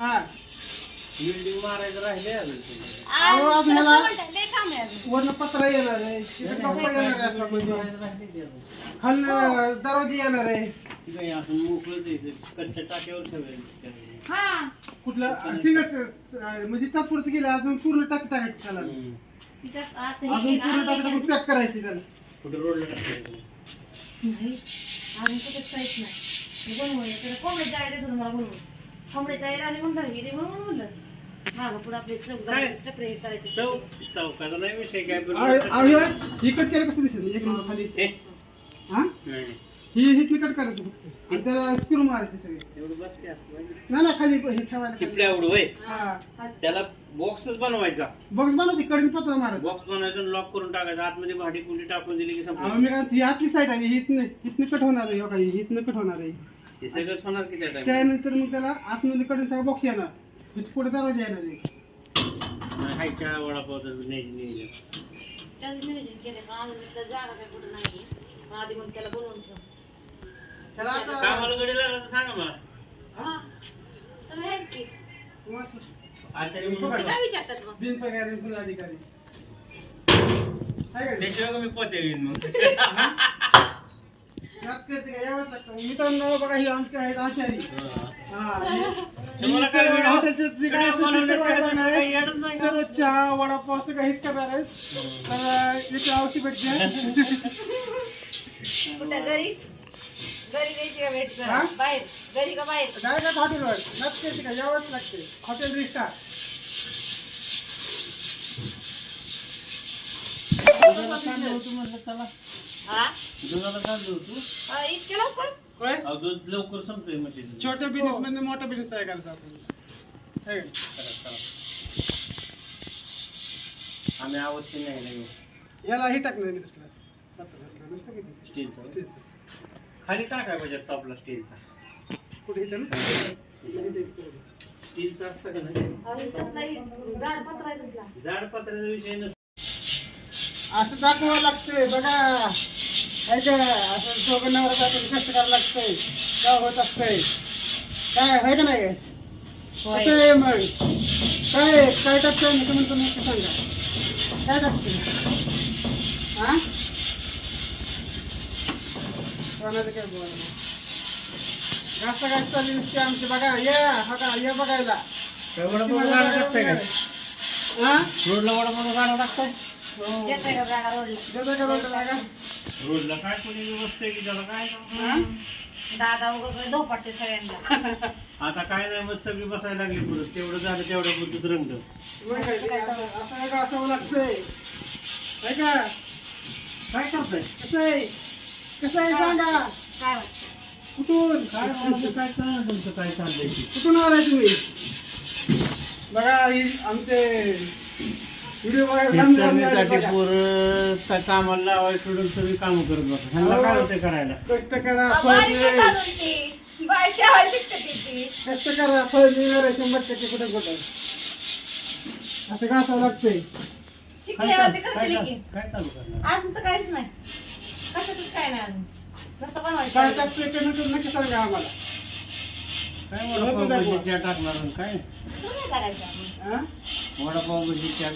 हा. बिल्डिंग मारायचं राहिले. अहो, आपल्याला-. वरनं पत्रा येणार आहे. तिथे येणार म्हणजे. खालनं दरवाजे येणार आहे. असं मोकळं द्यायचं कच्च्या टाक्यावर ठेवायचं हा. कुठलं? सिंगल म्हणजे तात्पुरतं गेलं अजून पूर्ण टाक टाकायचं त्याला. हे अजून पूर्ण टाक हे पॅक करायची त्याला. कुठं रोडला टाकायचं? नाही, अजून कुठेच काहीच नाही. हे बनवूया, त्याला कोंबडीचं idea कोंबडीचं idea आली म्हणलं, हे दे म्हणून म्हणलं. मागं पुढं आपले चौक काय? टपरे हे करायचे. चौ चौकाचा नाही विषय काय पण अहो, इकट केलं कसं दिसेल? एक नंबर खाली. हे? हा? नाही. ही ही कट करायचं फक्त. आणि त्याला स्क्रू मारायचे सगळे. एवढं बस काय असं पाहिजे. नाही ना खाली हे ठेवायला एवढं हा. त्याला बॉक्सच बनवायचा. बॉक्स बनवते कडून पत्र मारायचं. बॉक्स बनवायचा लॉक करून टाकायचं. आतमध्ये भाडी कुंडी टाकून दिली की अहो, संपलं मी काय ही आतली साईड आहे ही इथनं इथनं कट होणार आहे हो काही. इथनं कट होणार आहे. हे सगळंच होणार की त्या त्यानंतर मग त्याला आतमध्ये कडून सगळा बॉक्स येणार इथं पुढे दरवाजा येणार आहे हायच्या वडापावचं न्यायची न्यायची त्याचं नियोजन केलंय, पण अजून इथं जागा काय कुठं नाहीये. पण आधी मग त्याला बोलवून ठेव. त्याला आता कामाला गडी लागलं तर सांगा मला हा. तुम्ही आहेच की. आचार्य ते म्हणून काय विचारतात मग? बिनपगारी फुल अधिकारी आहे का? त्याशिवाय का मी पोते येईन मग नाच करते का? यावंच लागतं. मित्रांनो बघा ही आमची आहेत आचारी सर्व का? चहा वडापाव असं काहीच करणार आहे तर याची आवश्यक भेटते का भेट करा? डायरेक्ट हॉटेलवर का यावंच लागते हॉटेल रिस्टार चला हा? दुधाला तांदूळ होतो हा, इतक्या लवकर? काय? अहो, दूध लवकर संपतोय म्हशीचं. छोट्या बिझनेस मध्ये मोठा बिझनेस तयार करायचा आपण है. आम्ही आवडते नाही नाही. याला ही टाकणार मी तसला नुसतं नुसतं किती? स्टीलचा स्टीलचं. खाली टाकाय पाहिजे टॉपला स्टीलचा कुठे इथं ना? स्टीलचा असतं का नाही? अरे, ही पत्रा आहे. जाड पत्र्याचा विषय नसतो. असं दाखवावं लागतंय बघा. आहे का? असं दोघं नवरा जातात कष्ट करावं लागतंय. काय होत असतंय? काय आहे का नाही? काय होय. कसं आहे मग? काय काय टाकतंय मी तुम्ही तुम्ही सांगा. काय टाकतंय हा कोणाचं काय बोला जास्त काय चालली नसते आमची. बघा या बघा या बघायला. वडापाव गाडा टाकताय का हा रोडला वडापाव गाडा टाकताय? रोडला? का रोडला काय कोणी व्यवस्था आहे की त्याला काय हा? दादा उगाच धोपाटते सगळ्यांना आता काय नाही मस्त सगळी बसायला लागली पुढं तेवढं झालं तेवढ्या बुद्धीत रंग मग काय असं असावं लागतंय आहे का काय करताय कसं आहे कसं आहे सांगा काय वाटतं? कुठून काय काय कळलं तुमचं काय चाललंय ते. कुठून आलाय तुम्ही बघा ही आमचे बघा. पोरं काय कामाला लावायला सोडून सगळी कामं करत बसा ह्यांना काय होते करायला? कष्ट करा. कष्ट करा फळ मिळणार शंभर टक्के कुठे कुठे. असं का असावं लागतंय काय चालू- काय काय करणार? अजून तर काहीच नाही. कशातच काय नाही अजून. नुसतं काय बनवायचं टाकतोय ते नक्की नक्की सांगा आम्हाला. काय वडापाव भजी त्या टाकणार काय? तुला काय करायचं आपण? हा? वडापाव भजी चार